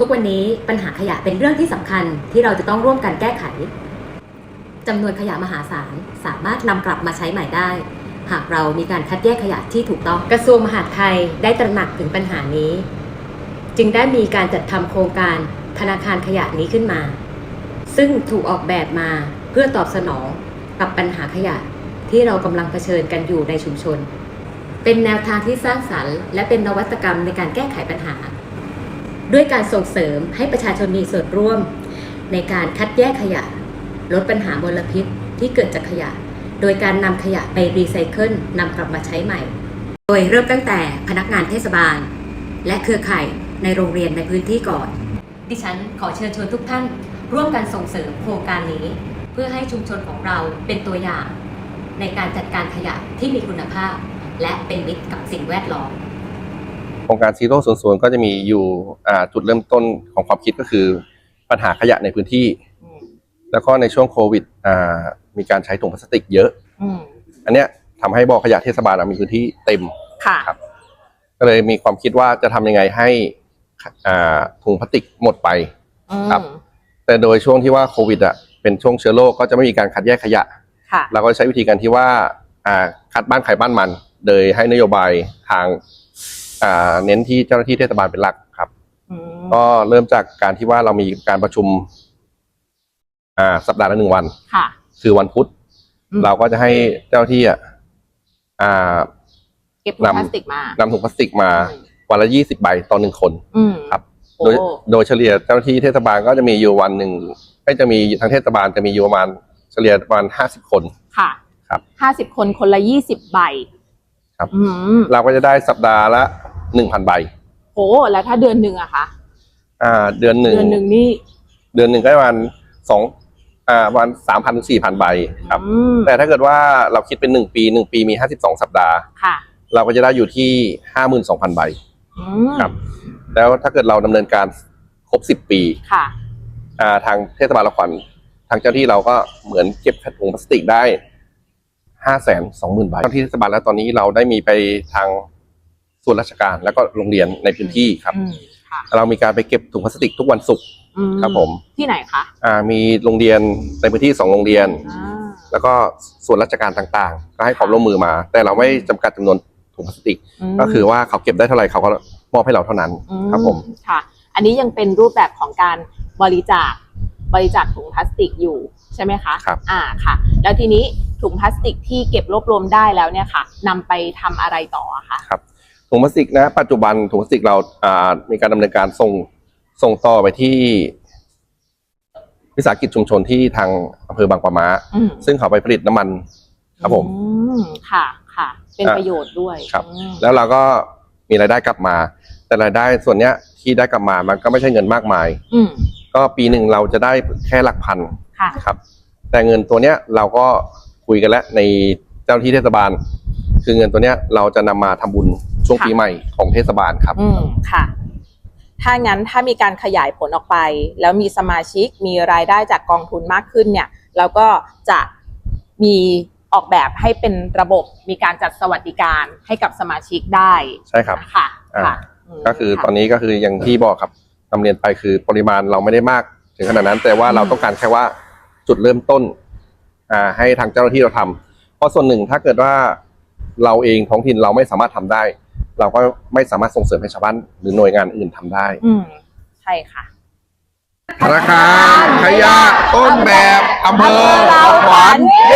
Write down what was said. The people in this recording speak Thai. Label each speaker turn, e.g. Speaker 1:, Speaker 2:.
Speaker 1: ทุกวันนี้ปัญหาขยะเป็นเรื่องที่สำคัญที่เราจะต้องร่วมกันแก้ไขจำนวนขยะมหาศาลสามารถนำกลับมาใช้ใหม่ได้ หากเรามีการคัดแยกขยะที่ถูกต้อง กระทรวงมหาดไทยได้ตระหนักถึงปัญหานี้ จึงได้มีการจัดทำโครงการธนาคารขยะนี้ขึ้นมา ซึ่งถูกออกแบบมาเพื่อตอบสนองกับปัญหาขยะที่เรากำลังเผชิญกันอยู่ในชุมชน เป็นแนวทางที่สร้างสรรค์ และเป็นนวัตกรรมในการแก้ไขปัญหา ด้วยการส่งเสริมให้ประชาชนมีส่วนร่วม ในการคัดแยกขยะ ลดปัญหามลพิษที่เกิดจากขยะ โดยการนำขยะไปรีไซเคิลนำกลับมาใช้ใหม่ โดยเริ่มตั้งแต่พนักงานเทศบาล และเครือข่ายในโรงเรียนในพื้นที่ก่อน ดิฉันขอเชิญชวนทุกท่าน ร่วมกันส่งเสริมโครงการนี้ เพื่อให้ชุมชนของเราเป็นตัวอย่าง ในการจัดการขยะที่มีคุณภาพ และเป็นมิตรกับสิ่งแวดล้อม
Speaker 2: โครงการซีโร่ศูนย์ศูนย์ก็จะมีอยู่อ่าจุดเริ่มต้นของความคิดก็คือปัญหาขยะในพื้นที่
Speaker 3: อืม
Speaker 2: แล้วก็ในช่วงโควิดอ่ามีการใช้ถุงพลาสติกเยอะ
Speaker 3: อืม
Speaker 2: อันเนี้ยทำให้บ่อขยะเทศบาลอะมีพื้นที่เต็ม
Speaker 3: ค่ะ
Speaker 2: ครับก็เลยมีความคิดว่าจะทำยังไงให้อ่าถุงพลาสติกหมดไป
Speaker 3: อืม
Speaker 2: ครับ แต่โดยช่วงที่ว่าโควิดอะเป็นช่วงเชื้อโรคก็จะไม่มีการคัดแยกขยะ
Speaker 3: ค่ะ
Speaker 2: เราก็ใช้วิธีการที่ว่าอ่าคัดบ้านใครบ้านมัน โดยให้นโยบายทาง อ่าเน้นที่เจ้าหน้าที่เทศบาลเป็นหลักครับ
Speaker 3: อืม
Speaker 2: ก็เริ่มจากการที่ว่าเรามีการประชุม อ่า สัปดาห์ละหนึ่งวัน
Speaker 3: ค่ะ
Speaker 2: คือวันพุธ
Speaker 3: อืม
Speaker 2: เราก็จะให้เจ้าหน้าที่อะอ่า
Speaker 3: เก็บถุง
Speaker 2: นำ
Speaker 3: พลาสติกมานำ
Speaker 2: ถุงพลาสติกมาวันละยี่สิบใบต่อหนึ่งคน
Speaker 3: อืม
Speaker 2: ครับ
Speaker 3: โอ้
Speaker 2: โดยโดยเฉลี่ยเจ้าหน้าที่เทศบาลก็จะมีอยู่วันหนึ่งก็จะมีทางเทศบาลจะมีอยู่ประมาณเฉลี่ยประมาณห้าสิบคน
Speaker 3: ค่ะ
Speaker 2: ครับ
Speaker 3: ห้าสิบคนคนละยี่สิบใบ
Speaker 2: ครับ
Speaker 3: อืม
Speaker 2: เราก็จะได้สัปดาห์ละ หนึ่งพันใบ
Speaker 3: โหแล้วถ้าเดือนหนึ่งอะคะ
Speaker 2: อ่า เดือนหนึ่ง
Speaker 3: เดือนหนึ่งนี่
Speaker 2: เดือนหนึ่งก็ประมาณสองอ่าประมาณสามพันถึงสี่พันใบครับ
Speaker 3: อืม
Speaker 2: แต่ถ้าเกิดว่าเราคิดเป็นหนึ่งปีหนึ่งปีมีห้าสิบสองสัปดาห์
Speaker 3: ค่ะ
Speaker 2: เราก็จะได้อยู่ที่ห้าหมื่นสองพันใบ
Speaker 3: อืม
Speaker 2: ครับ แล้วถ้าเกิดเราดำเนินการครบสิบปี
Speaker 3: ค่ะ
Speaker 2: อ่าทางเทศบาลละครทางเจ้าที่เราก็เหมือนเก็บถุงพลาสติกได้ห้าแสนสองหมื่นใบเจ้าที่เทศบาลแล้วตอนนี้เราได้มีไปทาง ส่วนราชการแล้วก็โรงเรียนในพื้นที่ครับ
Speaker 3: อืมค่ะ
Speaker 2: เรามีการไปเก็บถุงพลาสติกทุกวันศุกร์
Speaker 3: อื
Speaker 2: ครับผม
Speaker 3: ที่ไหนคะ
Speaker 2: อ่ามีโรงเรียนในพื้นที่สองโรงเรียน
Speaker 3: อ่า
Speaker 2: แล้วก็ส่วนราชการต่างๆ ก็ให้ความร่วมมือมา แต่เราไม่จำกัดจำนวนถุงพลาสติก
Speaker 3: ม
Speaker 2: ก็คือว่าเขาเก็บได้เท่าไหร่เขาก็มอบให้เราเท่านั้น
Speaker 3: อื
Speaker 2: ครับผม
Speaker 3: ค่ะ อันนี้ยังเป็นรูปแบบของการบริจาคบริจาคถุงพลาสติกอยู่ใช่ไหมคะ
Speaker 2: ครับ
Speaker 3: อ่าค่ะ แล้วทีนี้ถุงพลาสติกที่เก็บรวบรวมได้แล้วเนี่ยค่ะนำไปทำอะไรต่ออะคะ
Speaker 2: ครับ ถุงพลาสติกนะ ปัจจุบันถุงพลาสติกเราอ่ามีการดำเนินการส่งส่งต่อไปที่วิสาหกิจชุมชนที่ทางอำเภอบางปะมา
Speaker 3: อืม
Speaker 2: ซึ่งเขาไปผลิตน้ำมัน ครับผม
Speaker 3: อืมค่ะค่ะ เป็น
Speaker 2: อะ
Speaker 3: ประโยชน์ด้วย
Speaker 2: ครับ
Speaker 3: อืม
Speaker 2: แล้วเราก็มีรายได้กลับมา แต่รายได้ส่วนเนี้ยที่ได้กลับมามันก็ไม่ใช่เงินมากมาย
Speaker 3: อืม
Speaker 2: ก็ปีหนึ่งเราจะได้แค่หลักพัน
Speaker 3: ค่ะ
Speaker 2: ครับ แต่เงินตัวเนี้ยเราก็คุยกันแล้วในเจ้าหน้าที่เทศบาล คือเงินตัวเนี้ยเราจะนำมาทำบุญช่วง
Speaker 3: ค่ะ
Speaker 2: ปีใหม่ของเทศบาลครับ
Speaker 3: อืมค่ะ ถ้างั้นถ้ามีการขยายผลออกไป แล้วมีสมาชิกมีรายได้จากกองทุนมากขึ้นเนี่ยเราก็จะมีออกแบบให้เป็นระบบมีการจัดสวัสดิการให้กับสมาชิกได้
Speaker 2: ใช่ครับ
Speaker 3: ค่ะ
Speaker 2: อ่า
Speaker 3: ค่ะม
Speaker 2: ก็คือ
Speaker 3: ค่ะ
Speaker 2: ตอนนี้ก็คืออย่างที่บอกครับนำเรียนไปคือปริมาณเราไม่ได้มากถึงขนาดนั้น แต่ว่าเรา
Speaker 3: อืม
Speaker 2: ต้องการแค่ว่าจุดเริ่มต้นอ่าให้ทางเจ้าหน้าที่เราทำเพราะส่วนหนึ่งถ้าเกิดว่า เราเองท้องถิ่นเราไม่สามารถทำได้ เราก็ไม่สามารถส่งเสริมให้ชาวบ้านหรือหน่วยงานอื่นทำได้
Speaker 3: อืมใช่ค่ะ
Speaker 2: ธนาคารขยะต้นแบบอำเภอ
Speaker 3: อำเภอลาวขวัญ
Speaker 2: จ